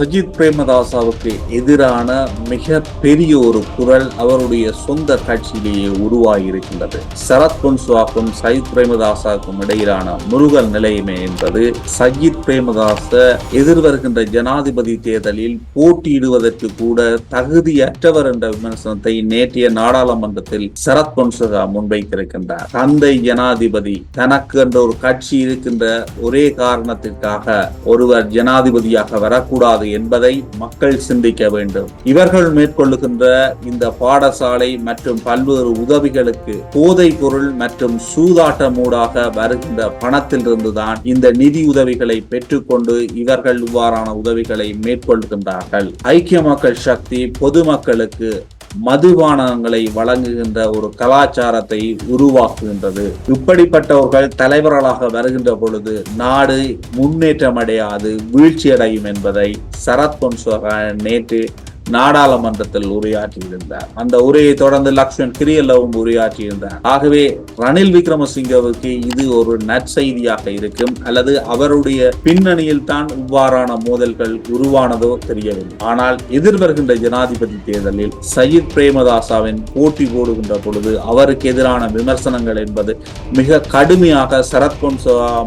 சஜித் பிரேமதாசாவுக்கு எதிரான மிக பெரிய ஒரு குரல் அவருடைய சொந்த கட்சியிலேயே உருவாகியிருக்கின்றது. சரத் பொன்சுவாக்கும் சஜித் பிரேமதாசாவுக்கும் இடையிலான முருகல் நிலைமை என்பது சஜித் பிரேமதாச எதிர்வருகின்ற ஜனாதிபதி தேர்தலில் போட்டியிடுவதற்கு கூட தகுதியற்றவர் என்ற விமர்சனத்தை நேற்றைய நாடாளுமன்றத்தில் சரத் பொன்சுகா முன்வைத்திருக்கின்றார். தந்தை ஜனாதிபதி தனக்கு என்ற ஒரு கட்சி இருக்கின்ற ஒரே காரணத்திற்காக ஒருவர் ஜனாதிபதியாக வரக்கூடாது என்பதை மக்கள் சிந்திக்க வேண்டும். இவர்கள் மேற்கொள்ளுகின்ற இந்த பாடசாலை மற்றும் பல்வேறு உதவிகளுக்கு போதைப் பொருள் மற்றும் சூதாட்டமூடாக வருகின்ற பணத்திலிருந்துதான் இந்த நிதி உதவிகளை பெற்றுக்கொண்டு இவர்கள் இவ்வாறான உதவிகளை மேற்கொள்கின்றார்கள். ஐக்கிய மக்கள் சக்தி பொதுமக்களுக்கு மதுபானங்களை வழங்குகின்ற ஒரு கலாச்சாரத்தை உருவாக்குகின்றது. இப்படிப்பட்டவர்கள் தலைவர்களாக வருகின்ற பொழுது நாடு முன்னேற்றம் அடையாது வீழ்ச்சியடையும் என்பதை சரத் பொன்சோகா நேற்று நாடாளுமன்றத்தில் உரையாற்றியிருந்தார். அந்த உரையை தொடர்ந்து லக்ஷ்மண் கிரியல்லவும் உரையாற்றியிருந்தார். ஆகவே ரணில் விக்ரமசிங்கவுக்கு இது ஒரு நற்செய்தியாக இருக்கும். அல்லது அவருடைய பின்னணியில் தான் இவ்வாறான மோதல்கள் உருவானதோ தெரியவில்லை. ஆனால் எதிர்வருகின்ற ஜனாதிபதி தேர்தலில் சயித் பிரேமதாசாவின் போட்டி போடுகின்ற பொழுது அவருக்கு எதிரான விமர்சனங்கள் என்பது மிக கடுமையாக சரத்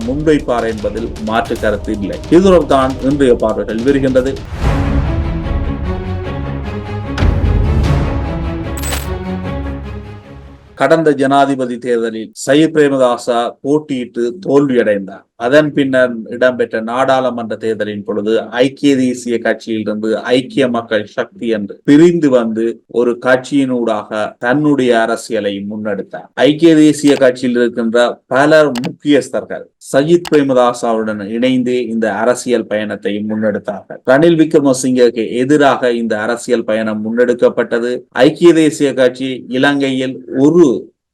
முன்வைப்பார் என்பதில் மாற்று கருத்து இல்லை. இதுதான் தான் இன்றைய பார்வைகள் வருகின்றது. கடந்த ஜனாதிபதி தேர்தலில் சயித் பிரேமதாசா போட்டியிட்டு தோல்வியடைந்தார். அதன் பின்னர் இடம்பெற்ற நாடாளுமன்ற தேர்தலின் பொழுது ஐக்கிய தேசிய கட்சியிலிருந்து ஐக்கிய மக்கள் சக்தி என்று பிரிந்து வந்து ஒரு கட்சியினூடாக தன்னுடைய அரசியலை முன்னெடுத்தார். ஐக்கிய தேசிய கட்சியில் இருக்கின்ற பலர் முக்கியஸ்தர்கள் சஜித் பிரேமதாசாவுடன் இணைந்து இந்த அரசியல் பயணத்தை முன்னெடுத்தார்கள். ரணில் விக்ரமசிங்கக்கு எதிராக இந்த அரசியல் பயணம் முன்னெடுக்கப்பட்டது. ஐக்கிய தேசிய கட்சி இலங்கையில் ஒரு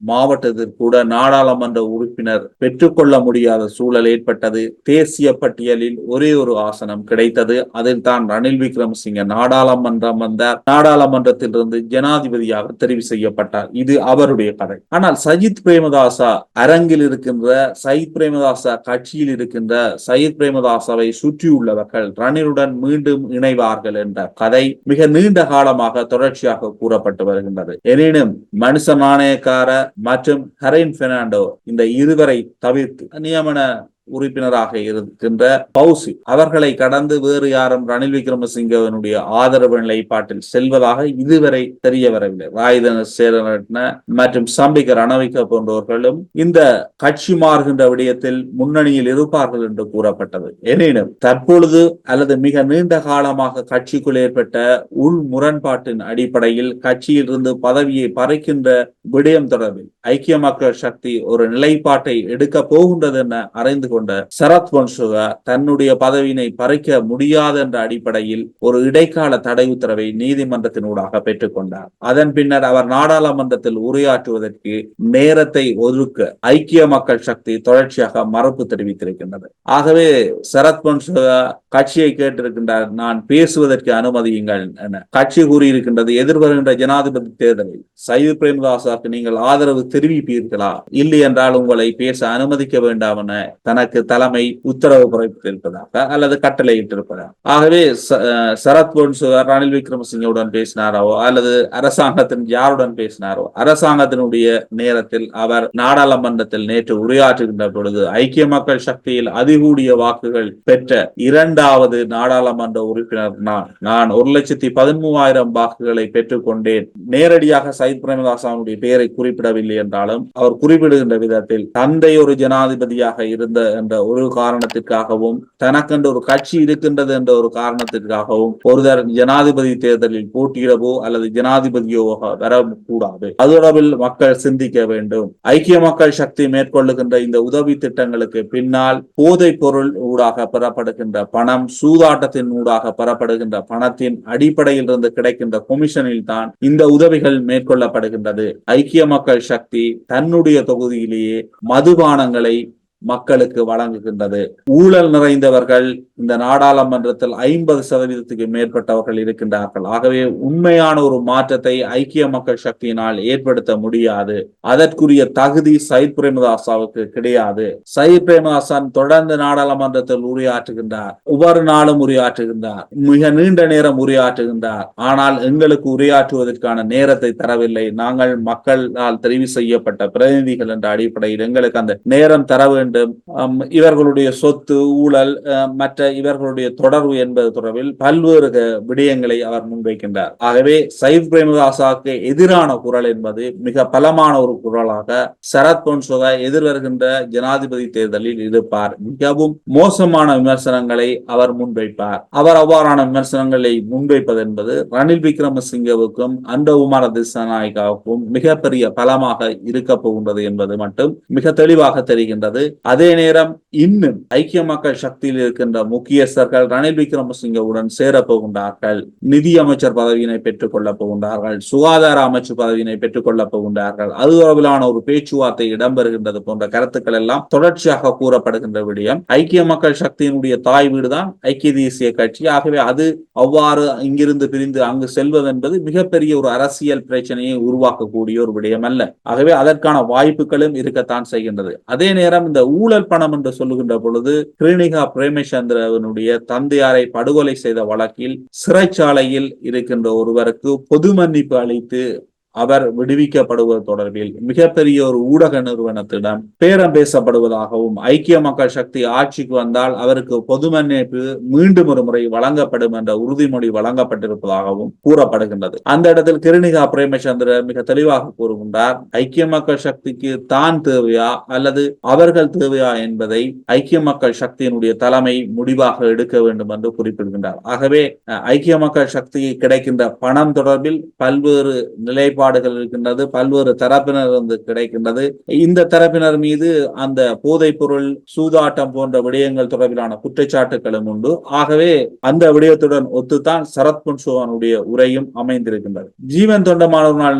மாவட்டத்தில் கூட நாடாளுமன்ற உறுப்பினர் பெற்றுக்கொள்ள முடியாத சூழல் ஏற்பட்டது. தேசிய பட்டியலில் ஒரே ஒரு ஆசனம் கிடைத்தது. அதில் தான் ரணில் விக்ரமசிங்க நாடாளுமன்றம் வந்தார். நாடாளுமன்றத்திலிருந்து ஜனாதிபதியாக தெரிவு செய்யப்பட்டார். இது அவருடைய கதை. ஆனால் சஜித் பிரேமதாசா அரங்கில் இருக்கின்ற சயித் பிரேமதாசா கட்சியில் இருக்கின்ற சயித் பிரேமதாசாவை சுற்றியுள்ளவர்கள் ரணிலுடன் மீண்டும் இணைவார்கள் என்ற கதை மிக நீண்ட காலமாக தொடர்ச்சியாக கூறப்பட்டு வருகின்றது. எனினும் மனுஷ நாணயக்கார மற்றும் ஹரைன் பெர்னாண்டோ இந்த இருவரை தவிர்த்து. நியமன உறுப்பினராக இருக்கின்ற பௌசி. அவர்களை கடந்து வேறு யாரும் ரணில் விக்ரமசிங்கவனுடைய ஆதரவு நிலைப்பாட்டில் செல்வதாக இதுவரை தெரிய வரவில்லை ராயுதன மற்றும் சம்பிக்க ரணவிக்க போன்றவர்களும் இந்த கட்சி மாறுகின்ற விடயத்தில் முன்னணியில் இருப்பார்கள் என்று கூறப்பட்டது. எனினும் தற்பொழுது அல்லது மிக நீண்ட காலமாக கட்சிக்குள் ஏற்பட்ட உள் முரண்பாட்டின் அடிப்படையில் கட்சியில் இருந்து பதவியை பறிக்கின்ற விடயம் தொடர்பில் ஐக்கிய மக்கள் சக்தி ஒரு நிலைப்பாட்டை எடுக்க போகின்றது என அறிந்து கொண்ட சரத் வன்சுகா தன்னுடைய பதவியினை பறிக்க முடியாது என்ற அடிப்படையில் ஒரு இடைக்கால தடை உத்தரவை நீதிமன்றத்தினூடாக பெற்றுக்கொண்டார் அதன் பின்னர் அவர் நாடாளுமன்றத்தில் உரையாற்றுவதற்கு நேரத்தை ஒதுக்க ஐக்கிய மக்கள் சக்தி தொடர்ச்சியாக மறுப்பு தெரிவித்திருக்கின்றது. ஆகவே சரத் வன்சுகா கட்சியை கேட்டிருக்கின்றார் நான் பேசுவதற்கு அனுமதியுங்கள் என. கட்சி கூறியிருக்கின்றது எதிர்வருகின்ற ஜனாதிபதி தேர்தலில் சைது பிரேமதாசாவுக்கு நீங்கள் ஆதரவு தெரிவிப்பீர்களா? இல்லை என்றால் உங்களை பேச அனுமதிக்க வேண்டாம் என தனக்கு தலைமை உத்தரவு பிறப்பித்திருப்பதாக அல்லது கட்டளையிட்டிருப்பதாக. ஆகவே சரத் பொன்சுகர் ரணில் விக்ரமசிங்கவுடன் பேசினாரோ அல்லது அரசாங்கத்தின் யாருடன் பேசினாரோ அரசாங்கத்தினுடைய நேரத்தில் அவர் நாடாளுமன்றத்தில் நேற்று உரையாற்றுகின்ற பொழுது ஐக்கிய மக்கள் சக்தியில் அதிகூடிய வாக்குகள் பெற்ற இரண்டாவது நாடாளுமன்ற உறுப்பினர் நான். நான் ஒரு லட்சத்தி பதிமூவாயிரம் வாக்குகளை பெற்றுக்கொண்டேன். நேரடியாக சயித் பிரேமதாசாவுடைய பெயரை குறிப்பிடவில்லை என்றாலும் அவர் குறிப்பிடுகின்ற விதத்தில் தந்தை ஒரு ஜனாதிபதியாக இருந்த என்ற ஒரு காரணத்திற்காகவும் தனக்கென்ற ஒரு கட்சி இருக்கின்றது என்ற ஒரு காரணத்திற்காகவும் ஒருதர் ஜனாதிபதி தேர்தலில் போட்டியிடவோ அல்லது ஜனாதிபதியோ வரக்கூடாது. அது தொடர்பில் மக்கள் சிந்திக்க வேண்டும். ஐக்கிய மக்கள் சக்தி மேற்கொள்ளுகின்ற இந்த உதவி திட்டங்களுக்கு பின்னால் போதைப் பொருள் ஊடாக பெறப்படுகின்ற பணம் சூதாட்டத்தின் ஊடாக பெறப்படுகின்ற பணத்தின் அடிப்படையில் இருந்து கிடைக்கின்ற கொமிஷனில் தான் இந்த உதவிகள் மேற்கொள்ளப்படுகின்றது. ஐக்கிய மக்கள் சக்தி தன்னுடைய தொகுதியிலேயே மதுபானங்களை மக்களுக்கு வழங்குகின்றது. ஊழல் நிறைந்தவர்கள் இந்த நாடாளுமன்றத்தில் ஐம்பது சதவீதத்துக்கு மேற்பட்டவர்கள் இருக்கின்றார்கள். ஆகவே உண்மையான ஒரு மாற்றத்தை ஐக்கிய மக்கள் சக்தியினால் ஏற்படுத்த முடியாது. அதற்குரிய தகுதி சயித் பிரேமதாசாவுக்கு கிடையாது. சயித் பிரேமதாசன் தொடர்ந்து நாடாளுமன்றத்தில் உரையாற்றுகின்றார். ஒவ்வொரு நாளும் உரையாற்றுகின்றார். மிக நீண்ட நேரம் உரையாற்றுகின்றார். ஆனால் எங்களுக்கு உரையாற்றுவதற்கான நேரத்தை தரவில்லை. நாங்கள் மக்களால் தெரிவு செய்யப்பட்ட பிரதிநிதிகள் என்ற அடிப்படையில் எங்களுக்கு அந்த நேரம் தர வேண்டும். வேண்டும். இவர்களுடைய சொத்து ஊழல் மற்ற இவர்களுடைய தொடர்பு என்பது தொடர்பில் பல்வேறு விடயங்களை அவர் முன்வைக்கின்றார். ஆகவே சயித் பிரேமதாசாவுக்கு எதிரான குரல் என்பது மிக பலமான ஒரு குரலாக சரத் பொன்சோகா எதிர்வருகின்ற ஜனாதிபதி தேர்தலில் இருப்பார். மிகவும் மோசமான விமர்சனங்களை அவர் முன்வைப்பார். அவர் அவ்வாறான விமர்சனங்களை முன்வைப்பது என்பது ரணில் விக்ரமசிங்கவுக்கும் அண்டகுமார திசாநாயகாவுக்கும் மிகப்பெரிய பலமாக இருக்க போகின்றது என்பது மட்டும் மிக தெளிவாக தெரிகின்றது. அதே நேரம் இன்னும் ஐக்கிய மக்கள் சக்தியில் இருக்கின்ற முக்கியஸ்தர்கள் ரணில் விக்ரமசிங்கவுடன் சேரப் போகின்றார்கள். நிதி அமைச்சர் பதவியினை பெற்றுக் கொள்ளப் போகின்றார்கள். சுகாதார அமைச்சு பதவியினை பெற்றுக் கொள்ளப் போகின்றார்கள். அது தொடர்பிலான ஒரு பேச்சுவார்த்தை இடம்பெறுகின்றது போன்ற கருத்துக்கள் எல்லாம் தொடர்ச்சியாக கூறப்படுகின்ற விடயம். ஐக்கிய மக்கள் சக்தியினுடைய தாய் வீடுதான் ஐக்கிய தேசிய கட்சி. ஆகவே அது அவ்வாறு இங்கிருந்து பிரிந்து அங்கு செல்வது என்பது மிகப்பெரிய ஒரு அரசியல் பிரச்சனையை உருவாக்கக்கூடிய ஒரு விடயம் அல்ல. ஆகவே அதற்கான வாய்ப்புகளும் இருக்கத்தான் செய்கின்றது. அதே நேரம் இந்த ஊழல் பணம் என்று சொல்லுகின்ற பொழுது கிருணிகா பிரேமச்சந்திரவனுடைய தந்தையாரை படுகொலை செய்த வழக்கில் சிறைச்சாலையில் இருக்கின்ற ஒருவருக்கு பொது மன்னிப்பு அளித்து அவர் விடுவிக்கப்படுவது தொடர்பில் மிகப்பெரிய ஒரு ஊடக நிறுவனத்திடம் பேரம் பேசப்படுவதாகவும் ஐக்கிய மக்கள் சக்தி ஆட்சிக்கு வந்தால் அவருக்கு பொது மன்னிப்பு மீண்டும் ஒரு முறை வழங்கப்படும் என்ற உறுதிமொழி வழங்கப்பட்டிருப்பதாகவும் கூறப்படுகின்றது. அந்த இடத்தில் கிருணிகா பிரேமச்சந்திர மிக தெளிவாக கூறுகின்றார் ஐக்கிய மக்கள் சக்திக்கு தான் தேவையா அல்லது அவர்கள் தேவையா என்பதை ஐக்கிய மக்கள் சக்தியினுடைய தலைமை முடிவாக எடுக்க வேண்டும் என்று குறிப்பிடுகின்றார். ஆகவே அஹ், ஐக்கிய மக்கள் சக்திக்கு கிடைக்கின்ற பணம் தொடர்பில் பல்வேறு நிலைப்பாடு நிலைப்பாடுகள் இருக்கின்றது பல்வேறு தரப்பினர் வந்து கிடைக்கின்றது. இந்த தரப்பினர் மீது அந்த போதைப் பொருள் சூதாட்டம் போன்ற விடயங்கள் தொடர்பிலான குற்றச்சாட்டுகளும் உண்டு. ஆகவே அந்த விடயத்துடன் ஒத்துத்தான் சரத் பொன்சோவனுடைய உரையும் அமைந்திருக்கின்றது. ஜீவன் தொண்டமானவர்கள்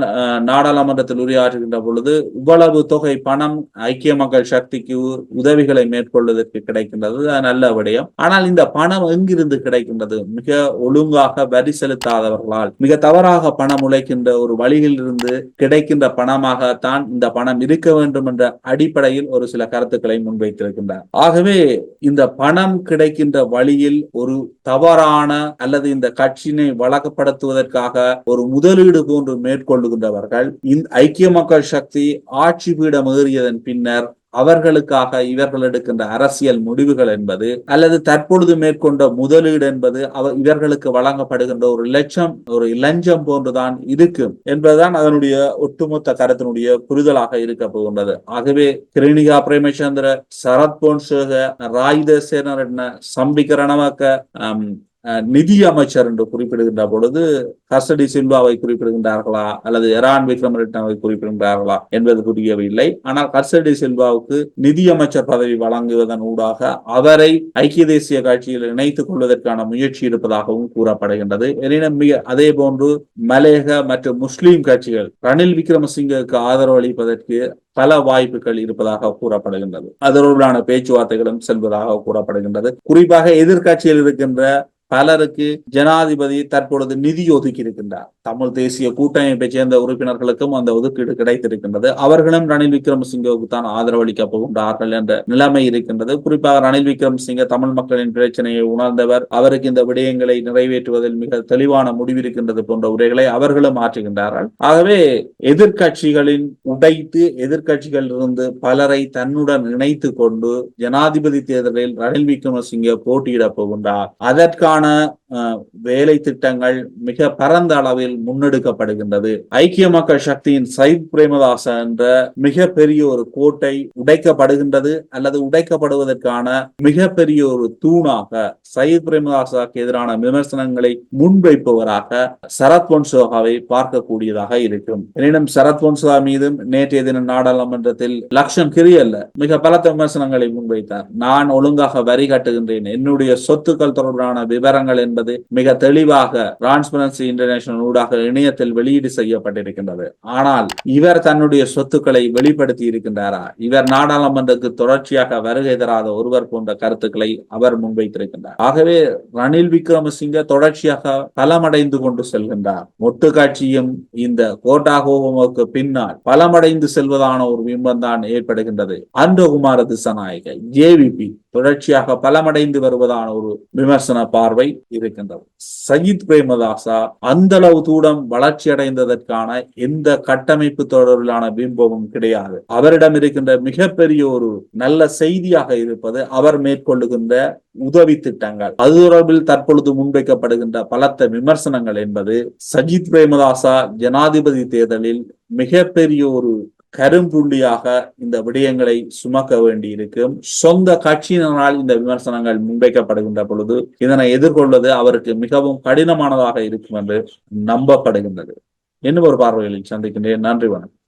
நாடாளுமன்றத்தில் உரையாற்றுகின்ற பொழுது இவ்வளவு தொகை பணம் ஐக்கிய மக்கள் சக்திக்கு உதவிகளை மேற்கொள்வதற்கு கிடைக்கின்றது. நல்ல விடயம். ஆனால் இந்த பணம் எங்கிருந்து கிடைக்கின்றது? மிக ஒழுங்காக வரி செலுத்தாதவர்களால் மிக தவறாக பணம் உழைக்கின்ற ஒரு வழியில் இருந்து கிடைக்கின்ற பணமாகத்தான் இந்த பணம் இருக்க வேண்டும் என்ற அடிப்படையில் ஒரு சில கருத்துக்களை முன்வைத்திருக்கின்றார். ஆகவே இந்த பணம் கிடைக்கின்ற வழியில் ஒரு தவறான அல்லது இந்த கட்சியினை வழக்கப்படுத்துவதற்காக ஒரு முதலீடு போன்று மேற்கொள்ளுகின்றவர்கள் ஐக்கிய மக்கள் சக்தி ஆட்சி பீடம் ஏறியதன் பின்னர் அவர்களுக்காக இவர்கள் எடுக்கின்ற அரசியல் முடிவுகள் என்பது அல்லது தற்பொழுது மேற்கொண்ட முதலீடு என்பது அவர் இவர்களுக்கு வழங்கப்படுகின்ற ஒரு லட்சம் ஒரு லஞ்சம் போன்றுதான் இருக்கும் என்பதுதான் அதனுடைய ஒட்டுமொத்த கருத்தினுடைய புரிதலாக இருக்க போகின்றது. ஆகவே கிருணிகா பிரேமச்சந்திர சரத் போன்சேக ராயுதசேனர் என்ன சம்பிகரணமாக்க நிதி அமைச்சர் என்று குறிப்பிடுகின்ற பொழுது கஸ்டடி சில்வாவை குறிப்பிடுகின்றார்களா? அல்லது எரான் விக்ரமரட்னவை குறிப்பிடுகின்றார்களா? என்பது புரியவில்லை ஆனால் கஸ்டடி சில்வாவுக்கு நிதி அமைச்சர் பதவி வழங்குவதன் ஊடாக அவரை ஐக்கிய தேசிய கட்சியில் இணைத்துக் கொள்வதற்கான முயற்சி இருப்பதாகவும் கூறப்படுகின்றது. எனினும் மிக அதே போன்று மலேக மற்றும் முஸ்லீம் கட்சிகள் ரணில் விக்ரமசிங்கவுக்கு ஆதரவு அளிப்பதற்கு பல வாய்ப்புகள் இருப்பதாக கூறப்படுகின்றது. அதனுடனான பேச்சுவார்த்தைகளும் செல்வதாக கூறப்படுகின்றது. குறிப்பாக எதிர்கட்சியில் இருக்கின்ற பலருக்கு ஜனாதிபதி தற்பொழுது நிதி ஒதுக்கி இருக்கின்றார் தமிழ் தேசிய கூட்டமைப்பை சேர்ந்த உறுப்பினர்களுக்கும் அந்த ஒதுக்கீடு கிடைத்திருக்கின்றது. அவர்களும் ரணில் விக்ரமசிங்கவுக்கு தான் ஆதரவளிக்க போகின்றார்கள் என்ற நிலைமை இருக்கின்றது. குறிப்பாக ரணில் விக்ரமசிங்க தமிழ் மக்களின் பிரச்சனையை உணர்ந்தவர். அவருக்கு இந்த விடயங்களை நிறைவேற்றுவதில் மிக தெளிவான முடிவிருக்கின்றது போன்ற உரைகளை அவர்களும் ஆற்றுகின்றார்கள். ஆகவே எதிர்க்கட்சிகளின் உடைத்து எதிர்க்கட்சிகளில் இருந்து பலரை தன்னுடன் இணைத்து கொண்டு ஜனாதிபதி தேர்தலில் ரணில் விக்ரமசிங்க போட்டியிடப் போகின்றார். அதற்கான அஹ், வேலை திட்டங்கள் மிக பரந்த அளவில் முன்னெடுக்கப்படுகின்றது. ஐக்கிய மக்கள் சக்தியின் சயித் பிரேமதாச என்ற மிக பெரிய ஒரு கோட்டை உடைக்கப்படுகின்றது அல்லது உடைக்கப்படுவதற்கான மிக பெரிய ஒரு தூணாக சயித் பிரேமதாசாக்கு எதிரான விமர்சனங்களை முன்வைப்பவராக சரத் பொன்சோகாவை பார்க்கக்கூடியதாக இருக்கும். எனினும் சரத் பொன்சோகா மீதும் நேற்றைய தினம் நாடாளுமன்றத்தில் லக்ஷம் கிரியல்ல மிக பலத்த விமர்சனங்களை முன்வைத்தார். நான் ஒழுங்காக வரி கட்டுகின்றேன். என்னுடைய சொத்துக்கள் தொடர்பான விவரம் விவரங்கள் என்பது மிக தெளிவாக டிரான்ஸ்பரன்சி இன்டர்நேஷனல் ஊடாக இணையத்தில் வெளியீடு செய்யப்பட்டிருக்கின்றது. ஆனால் இவர் தன்னுடைய சொத்துக்களை வெளிப்படுத்தி இருக்கின்றாரா? இவர் நாடாளுமன்றத்துக்கு தொடர்ச்சியாக வருகை தராத ஒருவர் போன்ற கருத்துக்களை அவர் முன்வைத்திருக்கின்றார். ஆகவே ரணில் விக்ரமசிங்க தொடர்ச்சியாக பலமடைந்து கொண்டு செல்கின்றார். மொட்டு காட்சியும் இந்த கோட்டா கோபமுக்கு பின்னால் பலமடைந்து செல்வதான ஒரு பிம்பம் தான் ஏற்படுகின்றது. அன்பகுமார திசநாயக ஜேவிபி தொடர்ச்சியாக பலமடைந்து வருவதான ஒரு விமர்சன பார்வை இருக்கின்றது. சஜித் பிரேமதாசா அந்த அளவு தூடம் வளர்ச்சி அடைந்ததற்கான எந்த கட்டமைப்பு தொடர்பிலான பிம்பமும் கிடையாது. அவரிடம் இருக்கின்ற மிகப்பெரிய ஒரு நல்ல செய்தியாக இருப்பது அவர் மேற்கொள்ளுகின்ற உதவி திட்டங்கள். அது தொடர்பில் தற்பொழுது முன்வைக்கப்படுகின்ற பலத்த விமர்சனங்கள் என்பது சஜித் பிரேமதாசா ஜனாதிபதி தேர்தலில் மிகப்பெரிய ஒரு கரும்புள்ளியாக இந்த விடயங்களை சுமக்க வேண்டி இருக்கும் சொந்த கட்சியினரால் இந்த விமர்சனங்கள் முன்வைக்கப்படுகின்ற பொழுது இதனை எதிர்கொள்வது அவருக்கு மிகவும் கடினமானதாக இருக்கும் என்று நம்பப்படுகின்றது. இன்னும் ஒரு பார்வைகளில் சந்திக்கின்றேன். நன்றி வணக்கம்.